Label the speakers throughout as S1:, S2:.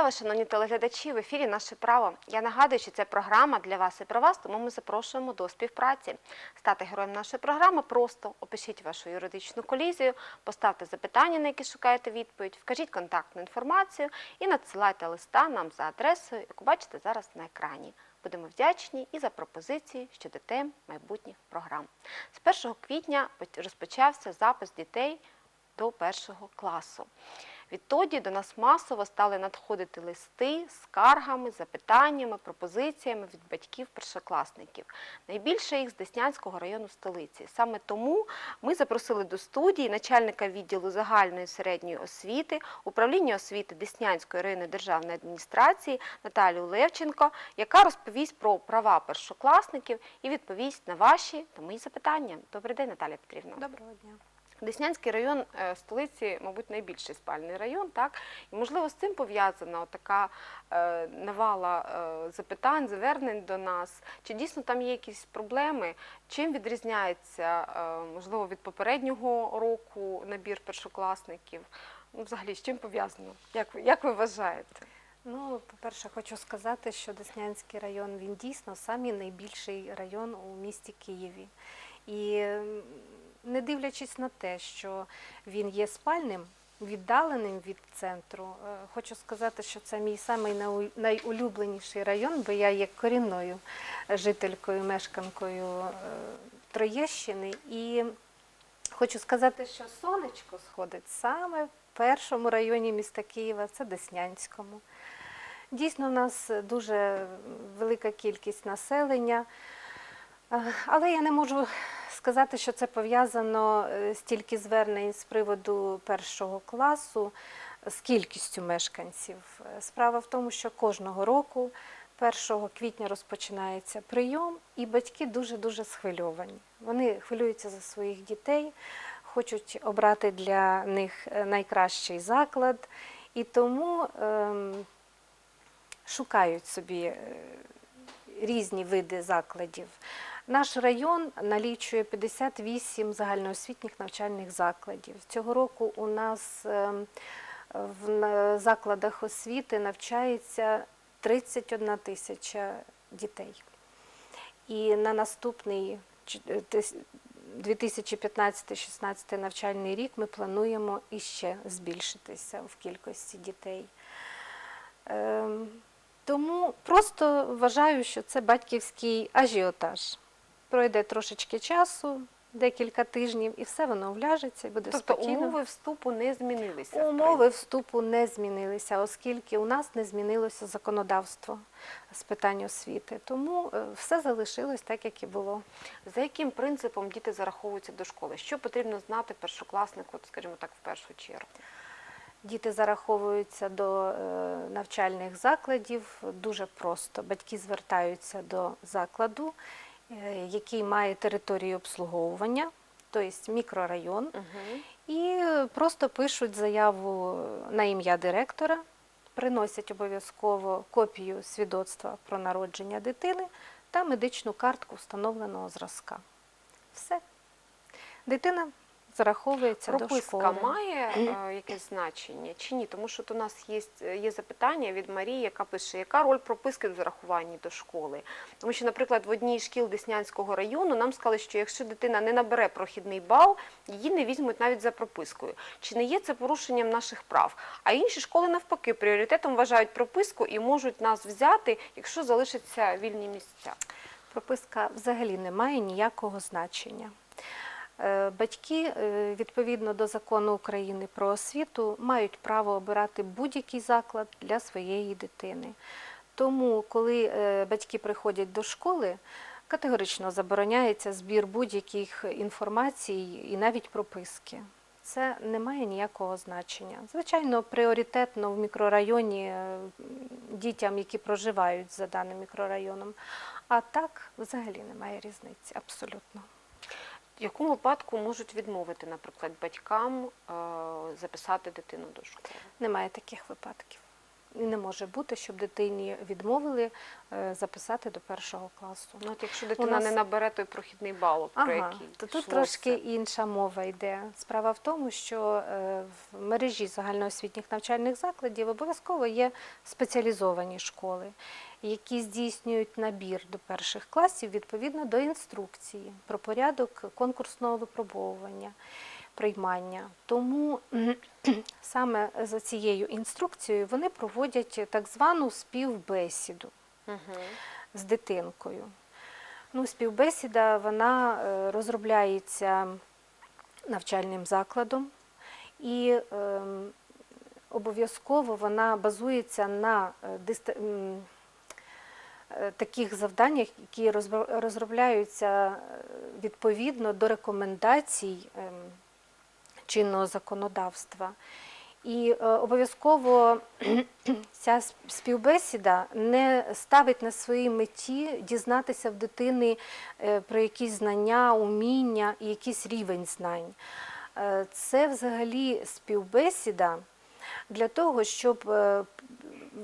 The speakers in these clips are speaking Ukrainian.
S1: Вітаю шановні телеглядачі. В ефірі наше право. Я нагадую, що це програма для вас і про вас, тому ми запрошуємо до співпраці. Стати героєм нашої програми просто опишіть вашу юридичну колізію, поставте запитання, на які шукаєте відповідь, вкажіть контактну інформацію і надсилайте листа нам за адресою, яку бачите зараз на екрані. Будемо вдячні і за пропозиції щодо тем майбутніх програм. З 1 квітня розпочався запис дітей до першого класу. Відтоді до нас масово стали надходити листи з скаргами, запитаннями, пропозиціями від батьків першокласників. Найбільше їх з Деснянського району столиці. Саме тому ми запросили до студії начальника відділу загальної середньої освіти управління освіти Деснянської районної державної адміністрації Наталію Левченко, яка розповість про права першокласників і відповість на ваші та мої запитання. Добрий день, Наталія Петрівна.
S2: Доброго дня.
S1: Деснянський район е, столиці, мабуть, найбільший спальний район, так і можливо з цим пов'язана така е, навала е, запитань, звернень до нас. Чи дійсно там є якісь проблеми? Чим відрізняється можливо від попереднього року набір першокласників? Ну, взагалі, з чим пов'язано? Як як ви вважаєте?
S2: Ну, по-перше, хочу сказати, що Деснянський район він дійсно самий найбільший район у місті Києві. І не дивлячись на те, що він є спальним, віддаленим від центру, е, хочу сказати, що це мій самий найулюбленіший район, бо я є корінною жителькою, мешканкою е, Троєщини. І хочу сказати, що сонечко сходить саме в першому районі міста Києва, це Деснянському. Дійсно, в нас дуже велика кількість населення, Е, але я не можу сказати, що це пов'язано е, стільки звернень з приводу першого класу з кількістю мешканців. Е, Справа в тому, що кожного року 1 квітня розпочинається прийом, і батьки дуже-дуже схвильовані. Вони хвилюються за своїх дітей, хочуть обрати для них е, найкращий заклад, і тому ем, шукають собі різні види закладів. Наш район налічує 58 загальноосвітніх навчальних закладів. Цього року у нас ем, в закладах освіти навчається 31 тисяча дітей. І на наступний ч- е, тис- 2015-16 навчальний рік ми плануємо іще збільшитися в кількості дітей. Ем, Тому просто вважаю, що це батьківський ажіотаж. Пройде трошечки часу, декілька тижнів, і все воно вляжеться і буде
S1: Тобто
S2: спокійно.
S1: умови вступу не змінилися.
S2: Умови вступу не змінилися, оскільки у нас не змінилося законодавство з питань освіти. Тому е, все залишилось так, як і було.
S1: За яким принципом діти зараховуються до школи? Що потрібно знати першокласнику, скажімо так, в першу чергу?
S2: Діти зараховуються до е, навчальних закладів дуже просто. Батьки звертаються до закладу, який має територію обслуговування, тобто мікрорайон,
S1: Угу.
S2: і просто пишуть заяву на ім'я директора, приносять обов'язково копію свідоцтва про народження дитини та медичну картку встановленого зразка. Все. Дитина зараховується до
S1: Прописка
S2: школи.
S1: має е, якесь значення чи ні? Тому що от у нас є, є запитання від Марії, яка пише, яка роль прописки в зарахуванні до школи? Тому що, наприклад, в одній шкіл Деснянського району нам сказали, що якщо дитина не набере прохідний бал, її не візьмуть навіть за пропискою. Чи не є це порушенням наших прав? А інші школи навпаки пріоритетом вважають прописку і можуть нас взяти, якщо залишаться вільні місця.
S2: Прописка взагалі не має ніякого значення. Е, Батьки, е, відповідно до закону України про освіту, мають право обирати будь-який заклад для своєї дитини. Тому, коли е, батьки приходять до школи, категорично забороняється збір будь-яких інформацій і навіть прописки. Це не має ніякого значення. Звичайно, пріоритетно в мікрорайоні дітям, які проживають за даним мікрорайоном. А так взагалі немає різниці, абсолютно.
S1: В якому випадку можуть відмовити, наприклад, батькам е, записати дитину до школи?
S2: Немає таких випадків. І не може бути, щоб дитині відмовили е, записати до першого класу.
S1: Ну, от якщо дитина
S2: нас-
S1: не набере той прохідний бал, от про який
S2: то тут трошки інша мова йде. Справа в тому, що е, в мережі загальноосвітніх навчальних закладів обов'язково є спеціалізовані школи, які здійснюють набір до перших класів відповідно до інструкції про порядок конкурсного випробовування. Приймання. Тому саме за цією інструкцією вони проводять так звану співбесіду з дитинкою. Ну, співбесіда вона е, розробляється навчальним закладом і ем, обов'язково вона базується на е, м, е, таких завданнях, які розробляються е, відповідно до рекомендацій ем, чинного законодавства. І е, обов'язково ця співбесіда не ставить на своїй меті дізнатися в дитини е, про якісь знання, уміння і якийсь рівень знань. Е, Це взагалі співбесіда для того, щоб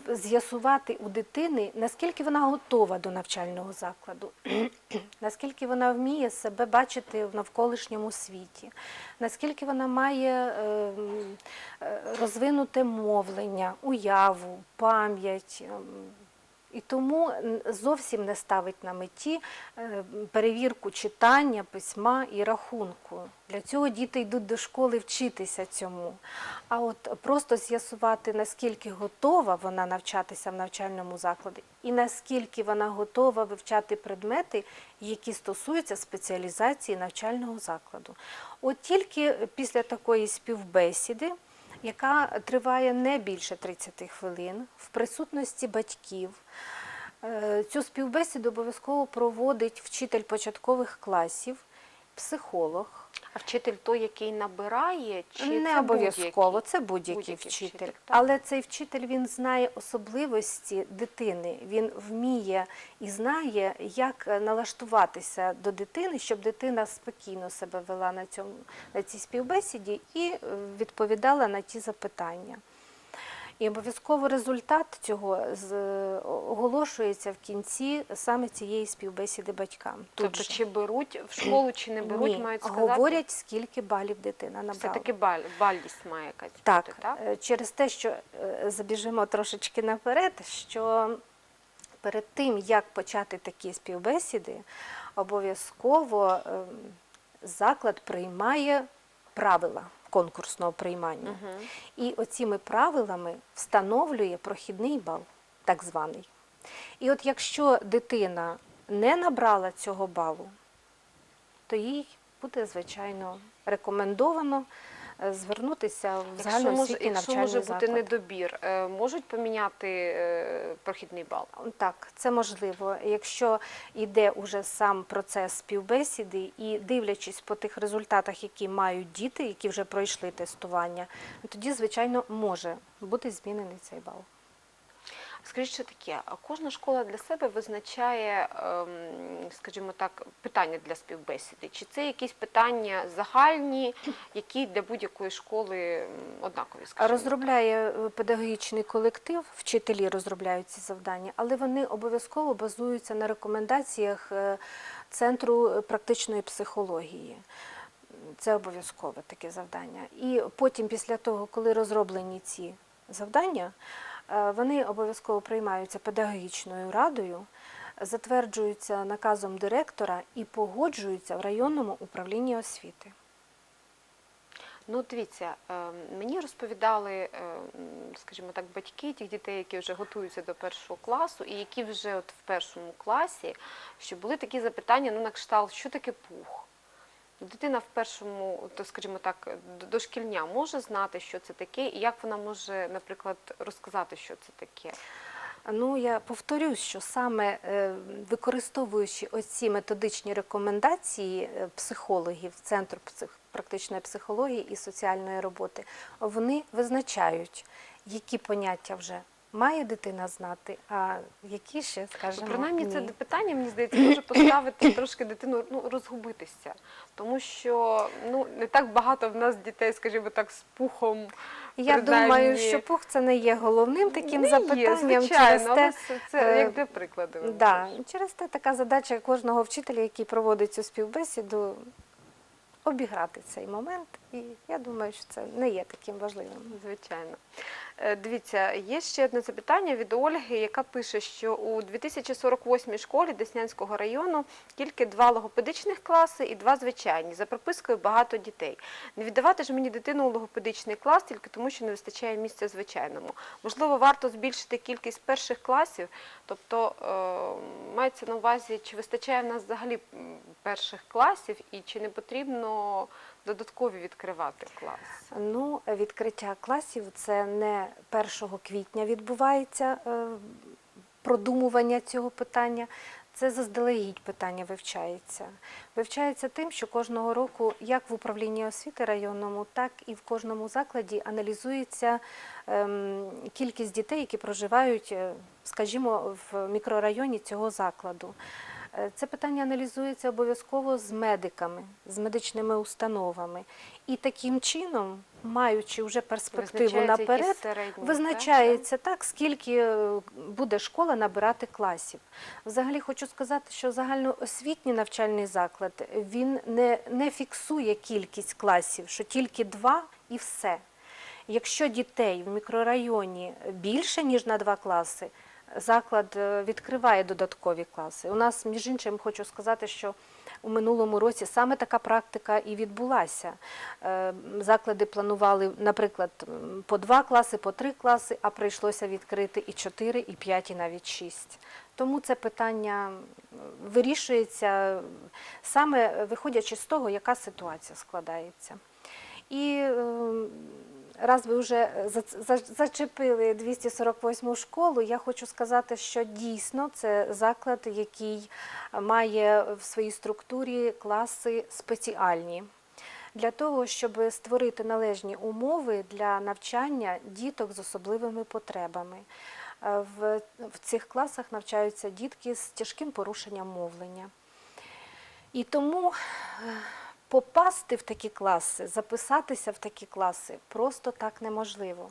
S2: з'ясувати у дитини, наскільки вона готова до навчального закладу, наскільки вона вміє себе бачити в навколишньому світі, наскільки вона має е, м, е, розвинуте мовлення, уяву, пам'ять. І тому зовсім не ставить на меті е, перевірку читання, письма і рахунку. Для цього діти йдуть до школи вчитися цьому. А от просто з'ясувати, наскільки готова вона навчатися в навчальному закладі, і наскільки вона готова вивчати предмети, які стосуються спеціалізації навчального закладу. От тільки після такої співбесіди яка триває не більше 30 хвилин в присутності батьків. Е, Цю співбесіду обов'язково проводить вчитель початкових класів, психолог.
S1: А вчитель той, який набирає, чи
S2: не
S1: це
S2: обов'язково, це будь-який
S1: Будь-який
S2: вчитель.
S1: вчитель.
S2: Але цей вчитель він знає особливості дитини. Він вміє і знає, як налаштуватися до дитини, щоб дитина спокійно себе вела на цьому на цій співбесіді і е, відповідала на ті запитання. І обов'язково результат цього оголошується в кінці саме цієї співбесіди батькам. Тут
S1: Тобто,
S2: же.
S1: чи беруть в школу, чи не беруть,
S2: Ні,
S1: мають сказати?
S2: говорять, скільки балів дитина набрала.
S1: Все-таки баль, бальність має якась
S2: Так,
S1: бути, так?
S2: е, через те, що е, забіжимо трошечки наперед, що перед тим, як почати такі співбесіди, обов'язково ем, заклад приймає правила конкурсного приймання.
S1: Угу.
S2: І оціми правилами встановлює прохідний бал, так званий. І от якщо дитина не набрала цього балу, то їй буде, звичайно, рекомендовано звернутися в
S1: Якщо може,
S2: загальноосвітній
S1: якщо може бути недобір, е, можуть поміняти е, прохідний бал?
S2: Так, це можливо. Якщо йде уже сам процес співбесіди і дивлячись по тих результатах, які мають діти, які вже пройшли тестування, тоді, звичайно, може бути змінений цей бал.
S1: Скажіть, що таке? Кожна школа для себе визначає, ем, скажімо так, питання для співбесіди. Чи це якісь питання загальні, які для будь-якої школи однакові?
S2: Розробляє е, педагогічний колектив, вчителі розробляють ці завдання, але вони обов'язково базуються на рекомендаціях е, Центру практичної психології. Це обов'язкове таке завдання. І потім, після того, коли розроблені ці завдання, вони обов'язково приймаються педагогічною радою, затверджуються наказом директора і погоджуються в районному управлінні освіти.
S1: Ну, дивіться, е, мені розповідали, е, скажімо так, батьки тих дітей, які вже готуються до першого класу, і які вже от в першому класі, що були такі запитання, ну, на кшталт, що таке пух? Дитина в першому, то скажімо так, дошкільня може знати, що це таке, і як вона може, наприклад, розказати, що це таке.
S2: Ну, я повторюсь, що саме е, використовуючи оці методичні рекомендації е, психологів Центру практичної психології і соціальної роботи, вони визначають, які поняття вже має дитина знати, а які ще, скажімо,
S1: Принаймні, це питання, мені здається, може поставити трошки дитину ну, розгубитися. Тому що ну, не так багато в нас дітей, скажімо так, з пухом.
S2: Я
S1: принаймні,
S2: думаю, що пух це не є головним таким
S1: не
S2: запитанням.
S1: Є, звичайно,
S2: через те,
S1: це, це
S2: е,
S1: як для прикладу.
S2: Да, через те така задача кожного вчителя, який проводить цю співбесіду, обіграти цей момент. І я думаю, що це не є таким важливим.
S1: Звичайно. Е, Дивіться, є ще одне запитання від Ольги, яка пише, що у 2048 школі Деснянського району тільки два логопедичних класи і два звичайні. За пропискою багато дітей. Не віддавати ж мені дитину у логопедичний клас тільки тому, що не вистачає місця звичайному. Можливо, варто збільшити кількість перших класів, тобто е, мається на увазі, чи вистачає в нас взагалі перших класів і чи не потрібно додаткові відкривати класи.
S2: Ну, відкриття класів це не 1 квітня відбувається е, продумування цього питання. Це заздалегідь питання вивчається. Вивчається тим, що кожного року, як в управлінні освіти районному, так і в кожному закладі аналізується ем, кількість дітей, які проживають, е, скажімо, в мікрорайоні цього закладу. Е, Це питання аналізується обов'язково з медиками, з медичними установами. І таким чином, маючи вже перспективу наперед,
S1: середній, так?
S2: визначається так, скільки е, буде школа набирати класів. Взагалі хочу сказати, що загальноосвітній навчальний заклад він не, не фіксує кількість класів, що тільки два і все. Якщо дітей в мікрорайоні більше, ніж на два класи, заклад е, відкриває додаткові класи. У нас, між іншим, хочу сказати, що у минулому році саме така практика і відбулася. Е, Заклади планували, наприклад, по два класи, по три класи, а прийшлося відкрити і чотири, і п'ять, і навіть шість. Тому це питання вирішується саме виходячи з того, яка ситуація складається. І е, раз ви вже зачепили 248 школу, я хочу сказати, що дійсно це заклад, який має в своїй структурі класи спеціальні. Для того, щоб створити належні умови для навчання діток з особливими потребами. Е, В, в цих класах навчаються дітки з тяжким порушенням мовлення. І тому е, попасти в такі класи, записатися в такі класи просто так неможливо.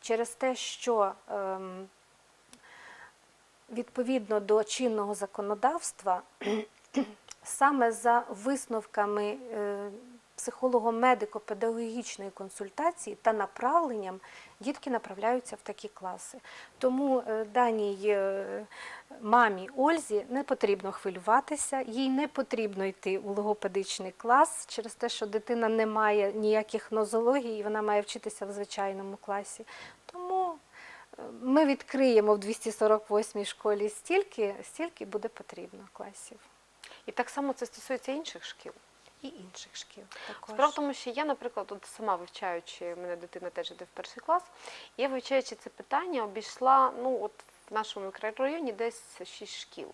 S2: Через те, що ем, відповідно до чинного законодавства, саме за висновками е, психолого-медико-педагогічної консультації та направленням дітки направляються в такі класи. Тому е, даній е, мамі Ользі не потрібно хвилюватися, їй не потрібно йти у логопедичний клас через те, що дитина не має ніяких нозологій, і вона має вчитися в звичайному класі. Тому е, ми відкриємо в 248-й школі стільки, стільки буде потрібно класів
S1: І так само це стосується інших шкіл.
S2: І інших шкіл.
S1: Справа в тому, що я, наприклад, от сама вивчаючи, мене дитина теж іде в перший клас, я вивчаючи це питання, обійшла ну, от в нашому мікрорайоні десь шість шкіл.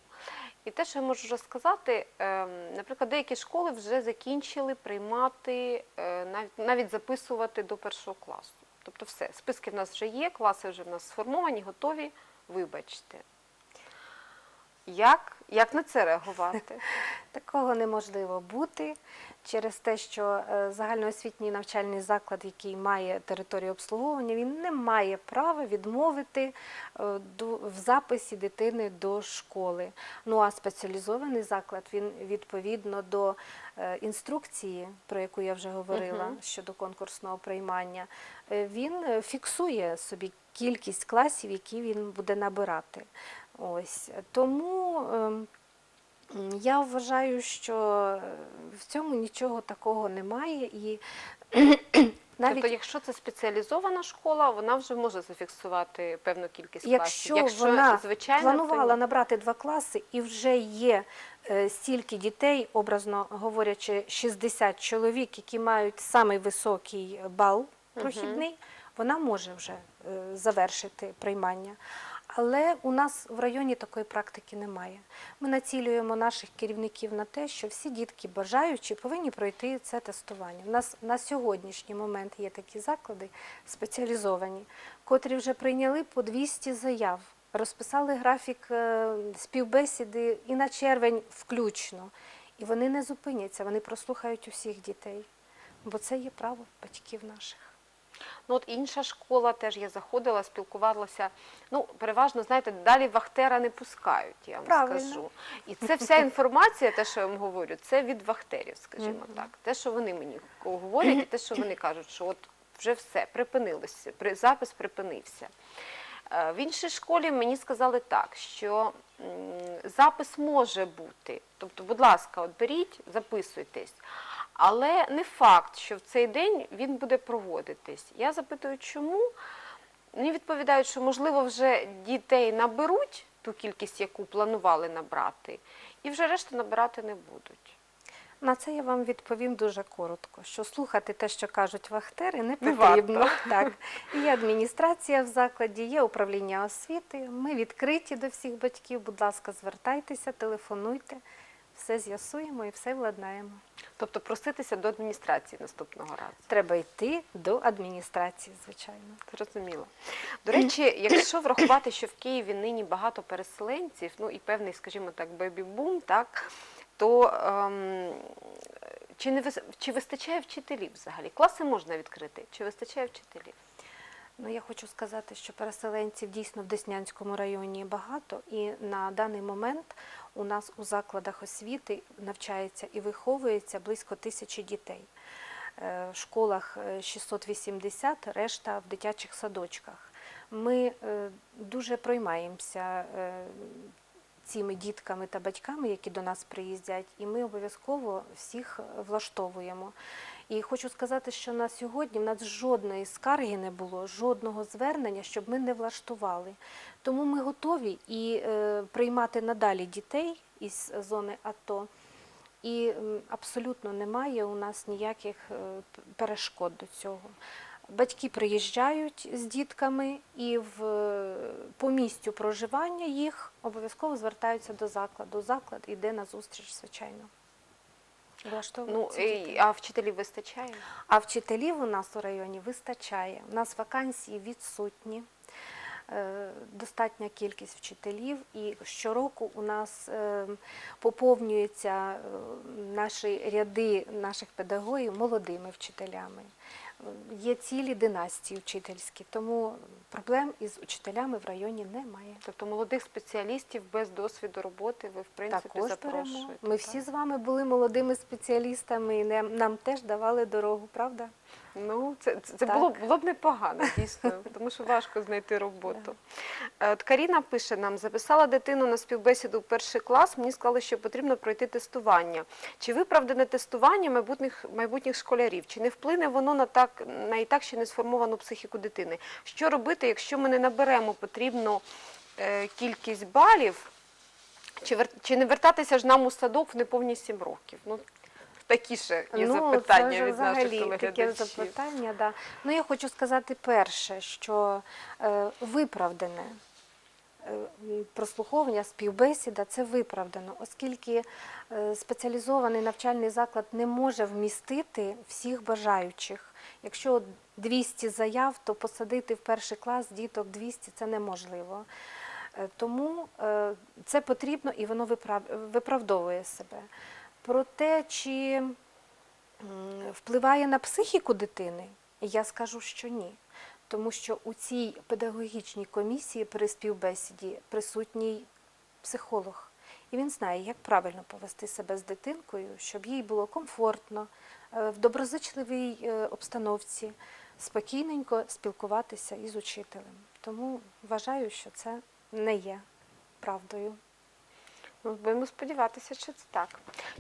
S1: І те, що я можу вже сказати, ем, наприклад, деякі школи вже закінчили приймати, е, навіть, навіть записувати до першого класу. Тобто все, списки в нас вже є, класи вже в нас сформовані, готові, вибачте. Як, як на це реагувати?
S2: Такого неможливо бути через те, що е, загальноосвітній навчальний заклад, який має територію обслуговування, він не має права відмовити е, в записі дитини до школи. Ну а спеціалізований заклад він відповідно до е, інструкції, про яку я вже говорила
S1: Мгм.
S2: щодо конкурсного приймання, він фіксує собі кількість класів, які він буде набирати. Ось тому. ем, Я вважаю, що е, в цьому нічого такого немає, і навіть
S1: Тобто, якщо це спеціалізована школа, вона вже може зафіксувати певну кількість
S2: якщо,
S1: класів.
S2: вона
S1: звичайно,
S2: планувала
S1: то
S2: набрати два класи і вже є е, стільки дітей, образно говорячи, 60 чоловік, які мають самий високий бал прохідний, вона може вже е, завершити приймання. Але у нас в районі такої практики немає. Ми націлюємо наших керівників на те, що всі дітки бажаючі повинні пройти це тестування. У нас на сьогоднішній момент є такі заклади спеціалізовані, котрі вже прийняли по 200 заяв, розписали графік е, співбесіди і на червень включно. І вони не зупиняться, вони прослухають усіх дітей, бо це є право батьків наших.
S1: Ну от інша школа теж я заходила, спілкувалася. Ну, переважно, знаєте, далі Вахтера не пускають, я вам
S2: Правильно.
S1: скажу. І це вся інформація, те, що я вам говорю, це від Вахтерів, скажімо так. Те, що вони мені говорять, і те, що вони кажуть, що от вже все, припинилося, запис припинився. Е, В іншій школі мені сказали так, що запис може бути. Тобто, будь ласка, от беріть, записуйтесь. Але не факт, що в цей день він буде проводитись. Я запитую, чому? Мені відповідають, що можливо вже дітей наберуть ту кількість, яку планували набрати, і вже решту набирати не будуть.
S2: На це я вам відповім дуже коротко, що слухати те, що кажуть вахтери, не потрібно. Так. Є адміністрація в закладі, є управління освіти. Ми відкриті до всіх батьків. Будь ласка, звертайтеся, телефонуйте, все з'ясуємо і все владнаємо.
S1: Тобто проситися до адміністрації наступного разу.
S2: Треба йти до адміністрації, звичайно.
S1: Зрозуміло. До речі, якщо врахувати, що в Києві нині багато переселенців, ну і певний, скажімо так, бебі-бум, так, то ем, чи, не чи вистачає вчителів взагалі? Класи можна відкрити, чи вистачає вчителів?
S2: Ну, я хочу сказати, що переселенців дійсно в Деснянському районі багато, і на даний момент у нас у закладах освіти навчається і виховується близько тисячі дітей. Е, В школах е, 680, решта в дитячих садочках. Ми е, дуже проймаємося е, цими дітками та батьками, які до нас приїздять, і ми обов'язково всіх влаштовуємо. І хочу сказати, що на сьогодні в нас жодної скарги не було, жодного звернення, щоб ми не влаштували. Тому ми готові і е, приймати надалі дітей із зони АТО. І абсолютно немає у нас ніяких е, перешкод до цього. Батьки приїжджають з дітками і в, е, по місцю проживання їх обов'язково звертаються до закладу. Заклад йде на зустріч, звичайно.
S1: Ну, і- а вчителів вистачає?
S2: А вчителів у нас у районі вистачає. У нас вакансії відсутні, е, достатня кількість вчителів, і щороку у нас е, поповнюються е, наші ряди наших педагогів молодими вчителями. Є цілі династії вчительські, тому проблем із учителями в районі немає.
S1: Тобто молодих спеціалістів без досвіду роботи ви в принципі
S2: Також беремо.
S1: запрошуєте.
S2: Ми
S1: так?
S2: всі з вами були молодими спеціалістами, і нам теж давали дорогу, правда?
S1: Ну, це, це, це було, було б непогано, дійсно, тому що важко знайти роботу. Е, От Каріна пише нам: записала дитину на співбесіду в перший клас. Мені сказали, що потрібно пройти тестування. Чи виправдане тестування майбутніх майбутніх школярів? Чи не вплине воно на так на і так ще не сформовану психіку дитини? Що робити, якщо ми не наберемо потрібну е, кількість балів? Чи, вер- чи не вертатися ж нам у садок в неповні сім років? Ну, такі ще є
S2: ну,
S1: запитання
S2: це
S1: від наших
S2: взагалі таке запитання. Да. Ну, я хочу сказати перше, що е, виправдане прослуховування, співбесіда це виправдано, оскільки е, спеціалізований навчальний заклад не може вмістити всіх бажаючих. Якщо 200 заяв, то посадити в перший клас діток 200 це неможливо. Е, Тому е, це потрібно і воно виправдовує себе. Про те, чи впливає на психіку дитини, я скажу, що ні. Тому що у цій педагогічній комісії при співбесіді присутній психолог. І він знає, як правильно повести себе з дитинкою, щоб їй було комфортно, е, в доброзичливій е, обстановці, спокійненько спілкуватися із учителем. Тому вважаю, що це не є правдою.
S1: Ну, будемо сподіватися, що це так.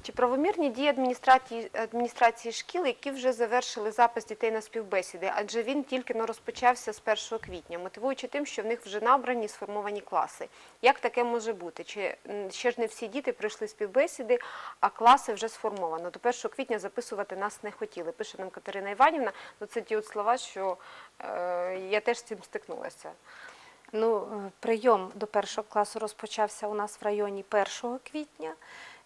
S1: Чи правомірні дії адміністрації, адміністрації шкіл, які вже завершили запис дітей на співбесіди, адже він тільки но розпочався з 1 квітня, мотивуючи тим, що в них вже набрані сформовані класи. Як таке може бути? Чи ще ж не всі діти пройшли співбесіди, а класи вже сформовано? До 1 квітня записувати нас не хотіли. Пише нам Катерина Іванівна. Ну, це ті от слова, що е, я теж з цим стикнулася.
S2: Ну, е, прийом до першого класу розпочався у нас в районі 1 квітня.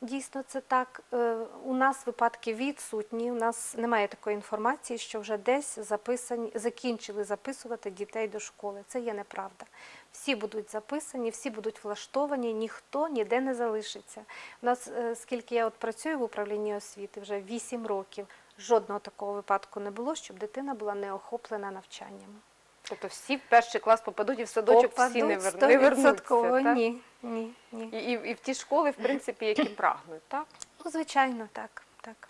S2: Дійсно, це так. Е, У нас випадки відсутні. У нас немає такої інформації, що вже десь записані, закінчили записувати дітей до школи. Це є неправда. Всі будуть записані, всі будуть влаштовані, ніхто ніде не залишиться. У нас, е, скільки я от працюю в управлінні освіти, вже 8 років. Жодного такого випадку не було, щоб дитина була не охоплена навчанням.
S1: Тобто всі в перший клас попадуть і в садочок всі не, вер... не вернуться. так?
S2: Ні, ні, ні.
S1: І, і, і в ті школи, в принципі, які прагнуть, так?
S2: Ну, звичайно, так. так.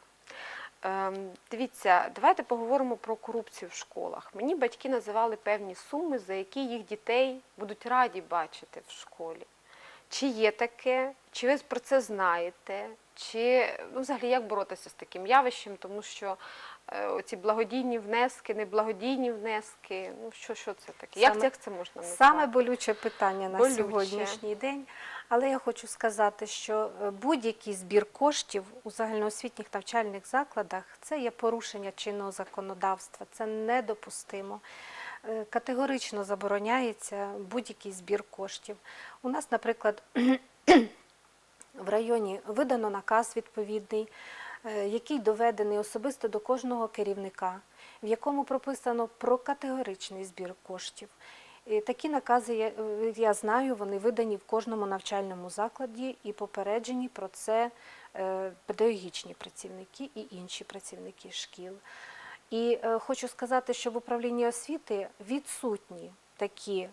S1: Ем, дивіться, давайте поговоримо про корупцію в школах. Мені батьки називали певні суми, за які їх дітей будуть раді бачити в школі. Чи є таке, чи ви про це знаєте, чи ну, взагалі як боротися з таким явищем, тому що оці благодійні внески, неблагодійні внески, ну що, що це таке? Як, як це можна назвати?
S2: Саме болюче питання на
S1: Болюче.
S2: сьогоднішній день. Але я хочу сказати, що е, будь-який збір коштів у загальноосвітніх навчальних закладах це є порушення чинного законодавства, це недопустимо. Е, Категорично забороняється будь-який збір коштів. У нас, наприклад, в районі видано наказ відповідний, е, який доведений особисто до кожного керівника, в якому прописано про категоричний збір коштів. І такі накази я, е, я знаю, вони видані в кожному навчальному закладі і попереджені про це е, педагогічні працівники і інші працівники шкіл. І е, хочу сказати, що в управлінні освіти відсутні такі е,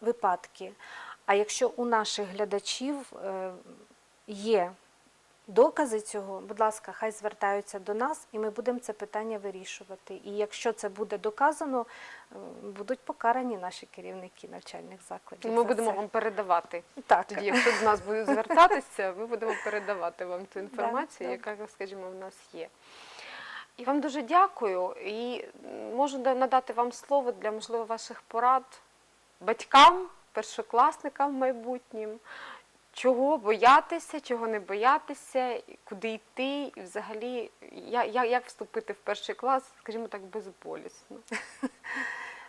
S2: випадки. А якщо у наших глядачів е, є докази цього, будь ласка, хай звертаються до нас, і ми будемо це питання вирішувати. І якщо це буде доказано, е, будуть покарані наші керівники навчальних закладів.
S1: Ми будемо
S2: це.
S1: вам передавати.
S2: так.
S1: Тоді, якщо до нас будуть звертатися, ми будемо передавати вам ту інформацію,
S2: Да,
S1: яка, скажімо, в нас є. І вам дуже дякую. І можу надати вам слово для, можливо, ваших порад батькам, першокласникам майбутнім. Чого боятися, чого не боятися, куди йти, і взагалі, я- я- як вступити в перший клас, скажімо так, безболісно.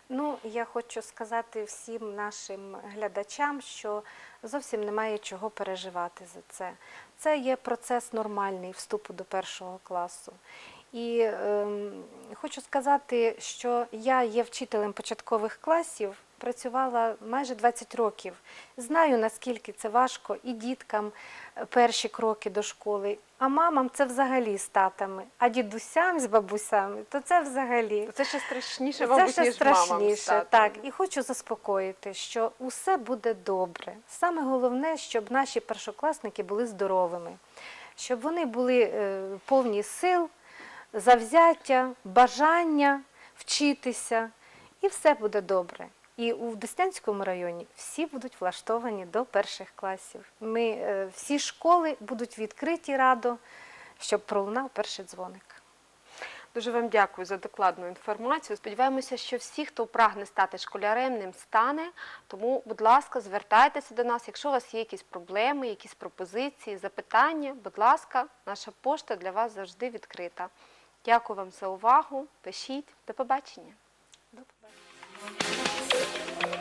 S2: Ну, я хочу сказати всім нашим глядачам, що зовсім немає чого переживати за це. Це є процес нормальний вступу до першого класу. І ем, хочу сказати, що я є вчителем початкових класів, працювала майже 20 років. Знаю, наскільки це важко і діткам е, перші кроки до школи, а мамам це взагалі з татами, а дідусям з бабусями, то це взагалі.
S1: Це ще страшніше,
S2: Це
S1: мабуть,
S2: ще
S1: ніж
S2: страшніше. Так, і хочу заспокоїти, що усе буде добре. Саме головне, щоб наші першокласники були здоровими, щоб вони були е, повні сил, завзяття, бажання вчитися, і все буде добре. І у Деснянському районі всі будуть влаштовані до перших класів. Ми, е, всі школи будуть відкриті радо, щоб пролунав перший дзвоник.
S1: Дуже вам дякую за докладну інформацію. Сподіваємося, що всі, хто прагне стати школярем, ним стане. Тому, будь ласка, звертайтеся до нас. Якщо у вас є якісь проблеми, якісь пропозиції, запитання, будь ласка, наша пошта для вас завжди відкрита. Дякую вам за увагу. Пишіть. До побачення.
S2: Thank you.